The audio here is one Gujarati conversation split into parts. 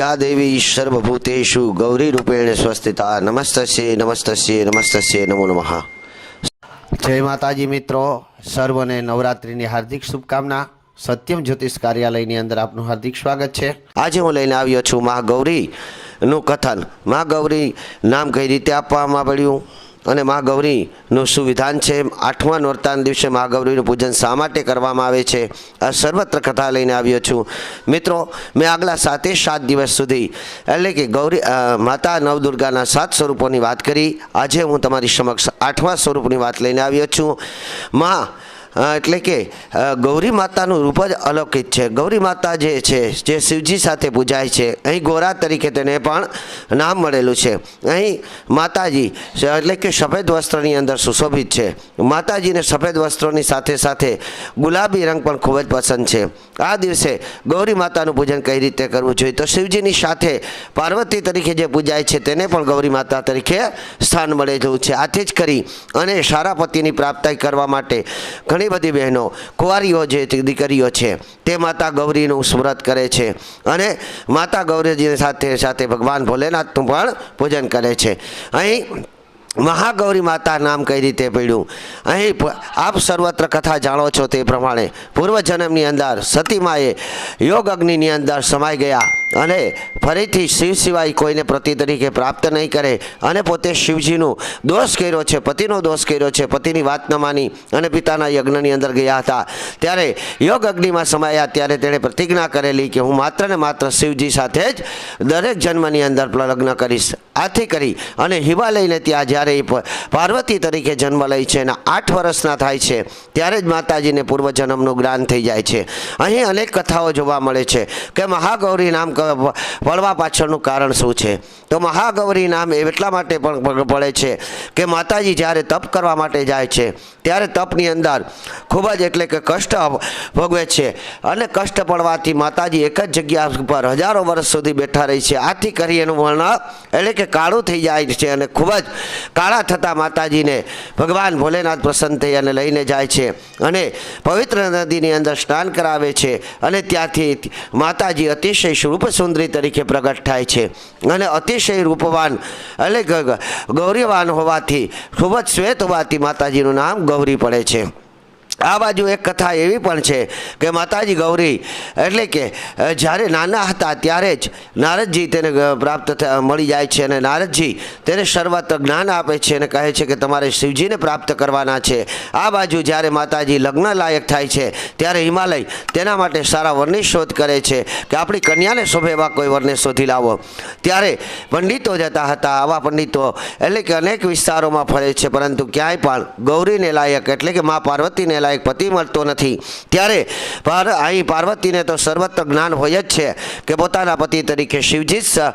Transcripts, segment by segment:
યા દેવી સર્વભૂતેશુ ગૌરી રૂપેણ સ્વસ્થિતા નમસ્તસ્ય નમસ્તસ્ય નમસ્તસ્ય નમો નમઃ જય માતાજી મિત્રો સર્વને નવરાત્રિની હાર્દિક શુભકામના સત્યમ જ્યોતિષ કાર્યાલયની અંદર આપનું હાર્દિક સ્વાગત છે। આજે હું લઈને આવ્યો છું મા ગૌરીનું કથન। મા ગૌરી નામ કઈ રીતે આપવામાં પડ્યું? અને મા ગૌરીનું શું વિધાન છે. આઠમા નોરતાના દિવસે મા ગૌરીનું પૂજન શા માટે કરવામાં આવે છે? આ સર્વત્ર કથા લઈને આવ્યો છું. મિત્રો, મેં આગલા સાતે સાત દિવસ સુધી એટલે કે ગૌરી માતા નવદુર્ગાના સાત સ્વરૂપોની વાત કરી. આજે હું તમારી સમક્ષ આઠમા સ્વરૂપની વાત લઈને આવ્યો છું. માં એટલે કે ગૌરી માતાનું રૂપ જ અલૌકિક છે. ગૌરી માતા જે છે, જે શિવજી સાથે પૂજાય છે, અહીં ગોરા તરીકે તેને પણ નામ મળેલું છે. અહીં માતાજી એટલે કે સફેદ વસ્ત્રની અંદર સુશોભિત છે. માતાજીને સફેદ વસ્ત્રોની સાથે સાથે ગુલાબી રંગ પણ ખૂબ જ પસંદ છે. આ દિવસે ગૌરી માતાનું પૂજન કઈ રીતે કરવું જોઈએ? તો શિવજીની સાથે પાર્વતી તરીકે જે પૂજાય છે, તેને પણ ગૌરી માતા તરીકે સ્થાન મળેલું છે. આથી જ કરી અને સારા પતિની પ્રાપ્તિ કરવા માટે ઘણી બધી બહેનો કુંવારીઓ જે દીકરીઓ છે, તે માતા ગૌરીનું સ્મૃત કરે છે. અને માતા ગૌરીજીની સાથે સાથે ભગવાન ભોલેનાથનું પણ પૂજન કરે છે. અહીં મહાગૌરી માતા નામ કઈ રીતે પડ્યું? અહીં આપ સર્વત્ર કથા જાણો છો તે પ્રમાણે પૂર્વજન્મની અંદર સતીમાએ યોગ અગ્નિની અંદર સમાઈ ગયા. અને ફરીથી શિવ સિવાય કોઈને પતિ તરીકે પ્રાપ્ત નહીં કરે. અને પોતે શિવજીનું દોષ કર્યો છે, પતિનો દોષ કર્યો છે, પતિની વાત ન માની અને પિતાના યજ્ઞની અંદર ગયા હતા. ત્યારે યોગ અગ્નિમાં સમાયા, ત્યારે તેણે પ્રતિજ્ઞા કરેલી કે હું માત્ર ને માત્ર શિવજી સાથે જ દરેક જન્મની અંદર લગ્ન કરીશ. આથી કરી અને હિમાલયને ત્યાં જ્યારે એ પાર્વતી તરીકે જન્મ લે છે અને આઠ વર્ષના થાય છે, ત્યારે જ માતાજીને પૂર્વજન્મનું જ્ઞાન થઈ જાય છે. અહીં અનેક કથાઓ જોવા મળે છે કે મહાગૌરી નામ પડવા પાછળનું કારણ શું છે? તો મહાગૌરી નામ એટલા માટે પણ પડે છે કે માતાજી જ્યારે તપ કરવા માટે જાય છે, ત્યારે તપની અંદર ખૂબ જ એટલે કે કષ્ટ ભોગવે છે. અને કષ્ટ પડવાથી માતાજી એક જ જગ્યા પર હજારો વર્ષ સુધી બેઠા રહી છે. આથી કરી એનું વર્ણન એટલે કે કાળું થઈ જાય છે અને ખૂબ જ કાળા થતાં માતાજીને ભગવાન ભોલેનાથ પ્રસન્ન થઈ અને લઈને જાય છે અને પવિત્ર નદીની અંદર સ્નાન કરાવે છે અને ત્યાંથી માતાજી અતિશય રૂપ સુંદરી તરીકે પ્રગટ થાય છે અને અતિશય રૂપવાન એટલે ગૌરીવાન હોવાથી ખૂબ જ શ્વેત હોવાથી માતાજીનું નામ ગૌરી પડે છે. આ બાજુ એક કથા એવી પણ છે કે માતાજી ગૌરી, એટલે કે જ્યારે નાના હતા ત્યારે જ નારદજી તેને પ્રાપ્ત મળી જાય છે અને નારદજી તેને સર્વત્ર જ્ઞાન આપે છે અને કહે છે કે તમારે શિવજીને પ્રાપ્ત કરવાના છે. આ બાજુ જ્યારે માતાજી લગ્ન લાયક થાય છે ત્યારે હિમાલય તેના માટે સારા વરની શોધ કરે છે કે આપણી કન્યાને શોભે એવા કોઈ વરને શોધી લાવો. ત્યારે પંડિતો જતા હતા, આવા પંડિતો, એટલે કે અનેક વિસ્તારોમાં ફરે છે, પરંતુ ક્યાંય પણ ગૌરીને લાયક, એટલે કે મા પાર્વતીને લાયક પતિ મળતો નથી. ત્યારે પાર અહીં પાર્વતીને તો સર્વત્ર જ્ઞાન હોય જ છે કે પોતાના પતિ તરીકે શિવજી જ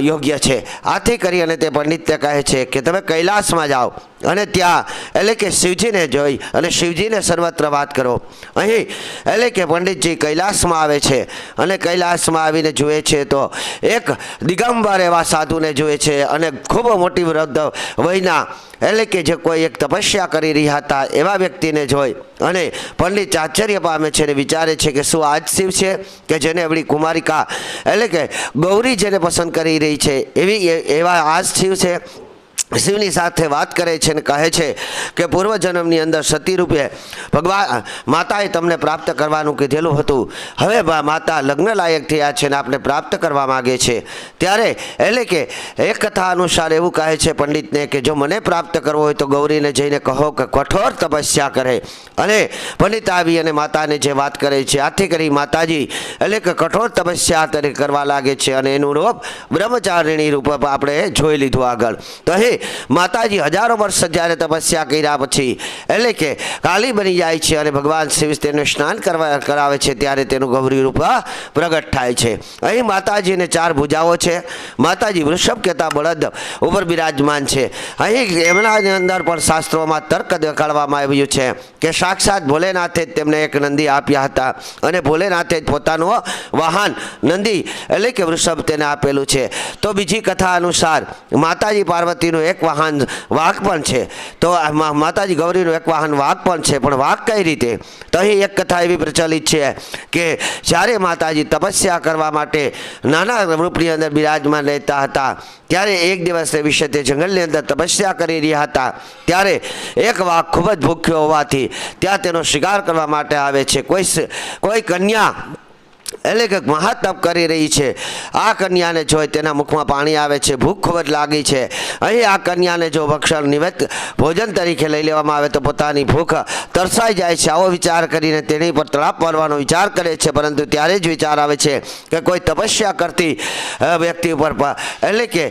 યોગ્ય છે. આથી કરી અને તે પંડિત્ય કહે છે કે તમે કૈલાસમાં જાઓ અને ત્યાં એટલે કે શિવજીને જોઈ અને શિવજીને સર્વત્ર વાત કરો. અહીં એટલે કે પંડિતજી કૈલાસમાં આવે છે અને કૈલાસમાં આવીને જુએ છે તો એક દિગંબર એવા સાધુને જુએ છે અને ખૂબ મોટી વૃદ્ધ વયના એટલે કે જે કોઈ એક તપસ્યા કરી રહ્યા હતા એવા વ્યક્તિને જોઈ અને પંડિત આશ્ચર્ય પામે છે અને વિચારે છે કે શું આ જ શિવ છે કે જેને એવડી કુમારિકા એટલે કે ગૌરી જેને પસંદ કરી રહી છે એવી એવા આ જ શિવ છે શિવની સાથે વાત કરે છે અને કહે છે કે પૂર્વજન્મની અંદર સતી રૂપે ભગવાન, માતાએ તમને પ્રાપ્ત કરવાનું કીધેલું હતું. હવે માતા લગ્ન લાયક થયા છે અને આપણે પ્રાપ્ત કરવા માગે છે. ત્યારે એટલે કે એક કથા અનુસાર એવું કહે છે પંડિતને કે જો મને પ્રાપ્ત કરવો હોય તો ગૌરીને જઈને કહો કે કઠોર તપસ્યા કરે. અને પંડિત આવી અને માતાને જે વાત કરે છે, આથી કરી માતાજી, એટલે કે કઠોર તપસ્યા તરીકે કરવા લાગે છે અને એનું રૂપ બ્રહ્મચારિણી રૂપ આપણે જોઈ લીધું આગળ. તો અહીં માતાજી હજારો વર્ષ જ્યારે તપસ્યા કર્યા પછી એટલે કે કાલી બની જાય છે અને ભગવાન શિવ તેનું સ્નાન કરવા કરાવે છે ત્યારે તેનું ગૌરી રૂપ પ્રગટ થાય છે. અહીં માતાજીને ચાર ભુજાઓ છે. માતાજી વૃષભ કહેતા બળદ ઉપર બિરાજમાન છે. અહીં એમના અંદર પણ શાસ્ત્રોમાં તર્ક દેખાડવામાં આવ્યું છે કે સાક્ષાત ભોલેનાથે જ તેમને એક નંદી આપ્યા હતા અને ભોલેનાથે જ પોતાનું વાહન નંદી એટલે કે વૃષભ તેને આપેલું છે. તો બીજી કથા અનુસાર માતાજી પાર્વતીનું એક વાહન વાઘ પણ છે. તો માતાજી ગૌરીનું એક વાહન વાઘ પણ છે. પણ વાઘ કઈ રીતે? તો અહીં એક કથા એવી પ્રચલિત છે કે જ્યારે માતાજી તપસ્યા કરવા માટે નાના રૂપની અંદર બિરાજમાન રહેતા હતા, ત્યારે એક દિવસ એ વિશે તે જંગલની અંદર તપસ્યા કરી રહ્યા હતા. ત્યારે એક વાઘ ખૂબ જ ભૂખ્યો હોવાથી ત્યાં તેનો શિકાર કરવા માટે આવે છે. કોઈ કોઈ કન્યા એટલે કે મહાતપ કરી રહી છે. આ કન્યાને જોઈ તેના મુખમાં પાણી આવે છે, ભૂખ ખૂબ જ લાગી છે, અહીં આ કન્યાને જો ભક્ષણ નિવેદ ભોજન તરીકે લઈ લેવામાં આવે તો પોતાની ભૂખ તરસાઈ જાય છે. આવો વિચાર કરીને તેની પર તળાપ મારવાનો વિચાર કરે છે, પરંતુ ત્યારે જ વિચાર આવે છે કે કોઈ તપસ્યા કરતી વ્યક્તિ ઉપર એટલે કે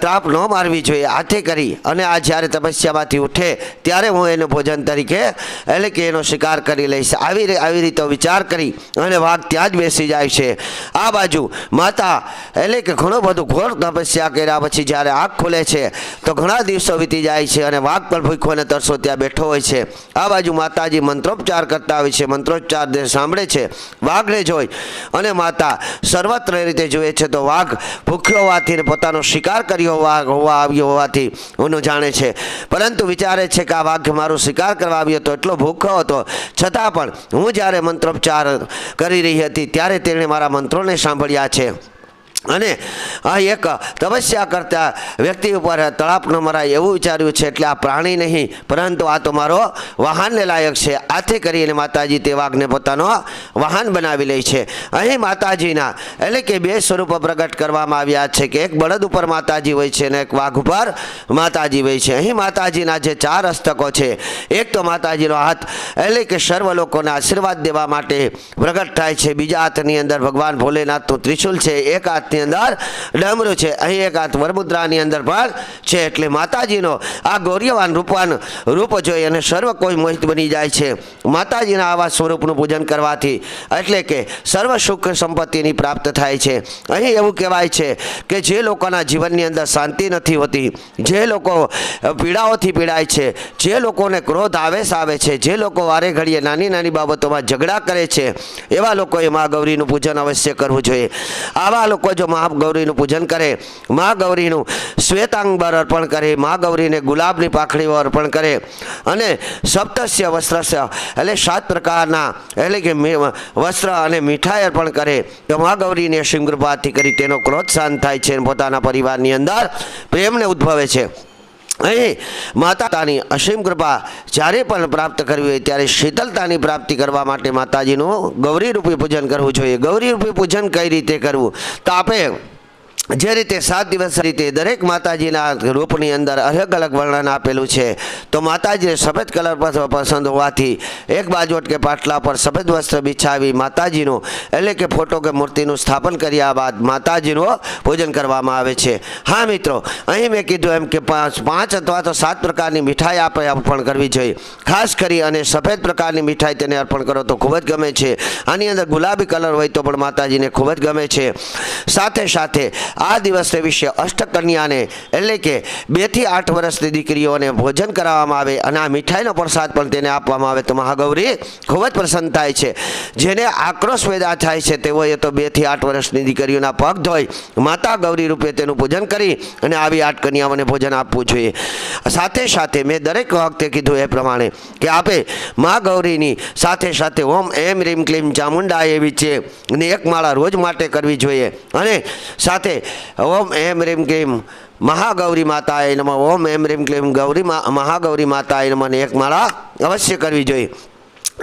ત્રાપ ન મારવી જોઈએ. આથી કરી અને આ જ્યારે તપસ્યામાંથી ઉઠે ત્યારે હું એનું ભોજન તરીકે, એટલે કે એનો શિકાર કરી લઈશ. આવી આવી રીતે વિચાર કરી અને વાઘ ત્યાં જ બેસી જાય છે. આ બાજુ માતા એટલે કે ઘણું બધું ઘોર તપસ્યા કર્યા પછી જ્યારે આંખ ખુલે છે, તો ઘણા દિવસો વીતી જાય છે અને વાઘ પણ ભૂખો અને તરસો ત્યાં બેઠો હોય છે. આ બાજુ માતાજી મંત્રોપચાર કરતા હોય છે મંત્રોચ્ચાર જે સાંભળે છે, વાઘને જોઈ અને માતા સર્વત્ર રીતે જોઈએ છે, તો વાઘ ભૂખ્યો હોવાથી પોતાનો શિકાર કર્યો હોવા હોવા આવ્યો હોવાથી એનું જાણે છે. પરંતુ વિચારે છે કે આ વાઘ મારો શિકાર કરવા આવ્યો હતો એટલો ભૂખ્યો હતો. છતાં પણ હું જ્યારે મંત્રોપચાર કરી રહી હતી ત્યારે તેણે મારા મંત્રોને સાંભળ્યા છે. અને આ એક તપસ્યા કરતા વ્યક્તિ ઉપર તળાપ ન મરાય એવું વિચાર્યું છે એટલે આ પ્રાણી નહીં, પરંતુ આ તો મારો વાહનને લાયક છે. આથી કરીને માતાજી તે વાઘને પોતાનો વાહન બનાવી લે છે. અહીં માતાજીના એટલે કે બે સ્વરૂપો પ્રગટ કરવામાં આવ્યા છે કે એક બળદ ઉપર માતાજી હોય છે અને એક વાઘ ઉપર માતાજી હોય છે. અહીં માતાજીના જે ચાર હસ્તકો છે, એક તો માતાજીનો હાથ એટલે કે સર્વ લોકોને આશીર્વાદ દેવા માટે પ્રગટ થાય છે. બીજા હાથની અંદર ભગવાન ભોલેનાથનું ત્રિશુલ છે. એક હાથની અંદર ડમરું છે. અહીં એક હાથ વરમુદ્રાની અંદર પણ છે એટલે માતાજીનો આ ગૌર્યવાન રૂપવાન રૂપ જોઈ અને સર્વ કોઈ મોહિત બની જાય છે. માતાજીના આવા સ્વરૂપનું પૂજન કરવાથી એટલે કે સર્વ સુખ સંપત્તિની પ્રાપ્ત થાય છે. અહીં એવું કહેવાય છે કે જે લોકોના જીવનની અંદર શાંતિ નથી હોતી, જે લોકો પીડાઓથી પીડાય છે, જે લોકોને ક્રોધ આવેશ આવે છે, જે લોકો વારે ઘડીએ નાની નાની બાબતોમાં ઝઘડા કરે છે, એવા લોકોએ મા ગૌરીનું પૂજન અવશ્ય કરવું જોઈએ. આવા લોકો જો મહા ગૌરીનું પૂજન કરે, મા ગૌરીનું શ્વેતાંબર અર્પણ કરે, મા ગૌરીને ગુલાબની પાખડીઓ અર્પણ કરે અને સપ્તસ્ય વસ્ત્રસ્ય એટલે સાત પ્રકારના એટલે કે વસ્ત્ર અને મીઠાઈ અર્પણ કરે. તો મા ગૌરીને અસીમ કરી તેનો ક્રોધ શાંત થાય છે પોતાના પરિવારની અંદર પ્રેમને ઉદ્ભવે છે. અહીં માતાની અસીમ કૃપા જ્યારે પણ પ્રાપ્ત કરવી હોય ત્યારે શીતલતાની પ્રાપ્તિ કરવા માટે માતાજીનું ગૌરી રૂપી પૂજન કરવું જોઈએ. ગૌરી રૂપી પૂજન કઈ રીતે કરવું? તો આપણે જે રીતે સાત દિવસ રીતે દરેક માતાજીના રૂપની અંદર અલગ અલગ વર્ણન આપેલું છે, તો માતાજીને સફેદ કલર પર પસંદ હોવાથી એક બાજુ કે પાટલા પર સફેદ વસ્ત્ર બિછાવી માતાજીનું એટલે કે ફોટો કે મૂર્તિનું સ્થાપન કર્યા બાદ માતાજીનું પૂજન કરવામાં આવે છે. હા મિત્રો, અહીં મેં કીધું એમ કે પાંચ પાંચ અથવા તો સાત પ્રકારની મીઠાઈ આપણે અર્પણ કરવી જોઈએ. ખાસ કરી અને સફેદ પ્રકારની મીઠાઈ તેને અર્પણ કરો તો ખૂબ જ ગમે છે. આની અંદર ગુલાબી કલર હોય તો પણ માતાજીને ખૂબ જ ગમે છે. સાથે સાથે આ દિવસે વિશે અષ્ટકન્યાને એટલે કે બેથી આઠ વર્ષની દીકરીઓને ભોજન કરાવવામાં આવે અને આ મીઠાઈનો પ્રસાદ પણ તેને આપવામાં આવે. તો મહાગૌરી ખૂબ જ પ્રસન્ન થાય છે. જેને આક્રોશ પેદા થાય છે તેઓએ તો બેથી આઠ વર્ષની દીકરીઓના પગ ધોઈ માતા ગૌરી રૂપે તેનું પૂજન કરી અને આવી આઠ કન્યાઓને ભોજન આપવું જોઈએ. સાથે સાથે મેં દરેક વખતે કીધું એ પ્રમાણે કે આપે મા ગૌરીની સાથે સાથે ઓમ એમ રીમ ક્લીમ ચામુંડા એવી છે ને એક માળા રોજ માટે કરવી જોઈએ. અને સાથે ઓમ એમ રીમ ક્લીમ. મહાગૌરી માતાએ નમઃ. ઓમ એમ રીમ ક્લીમ. ગૌરી મહાગૌરી માતાએ નમઃ. એક માળા અવશ્ય કરવી જોઈએ.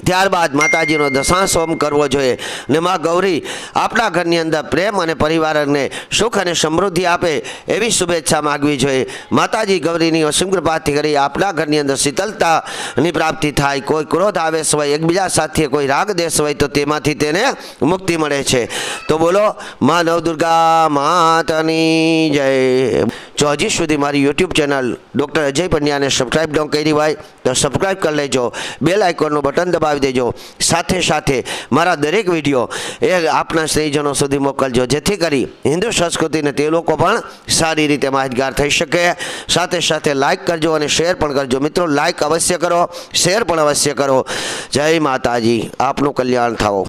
ત્યારબાદ માતાજીનો દશાંશ હોમ કરવો જોઈએ. ને માં ગૌરી આપણા ઘરની અંદર પ્રેમ અને પરિવારને સુખ અને સમૃદ્ધિ આપે એવી શુભેચ્છા માગવી જોઈએ. માતાજી ગૌરીની અસીમ કૃપાથી કરી આપણા ઘરની અંદર શીતલતાની પ્રાપ્તિ થાય. કોઈ ક્રોધ આવેશ હોય, એકબીજા સાથે કોઈ રાગ દેશ હોય, તો તેમાંથી તેને મુક્તિ મળે છે. તો બોલો, મા નવદુર્ગા માતાની જય. જો હજી સુધી મારી યુટ્યુબ ચેનલ ડૉક્ટર અજય પંડ્યાને સબસ્ક્રાઈબ ન કરી હોય, તો સબસ્ક્રાઈબ કરી લેજો. બેલ આઇકોનનું બટન દબાવી દેજો. સાથે સાથે મારા દરેક વીડિયો એ આપના સ્નેહીજનો સુધી મોકલજો. જેથી કરી હિન્દુ સંસ્કૃતિને તે લોકો પણ સારી રીતે માહિતગાર થઈ શકે. સાથે સાથે લાઇક કરજો અને શેર પણ કરજો. મિત્રો લાઇક અવશ્ય કરો શેર પણ અવશ્ય કરો. જય માતાજી. આપનું કલ્યાણ થાઓ.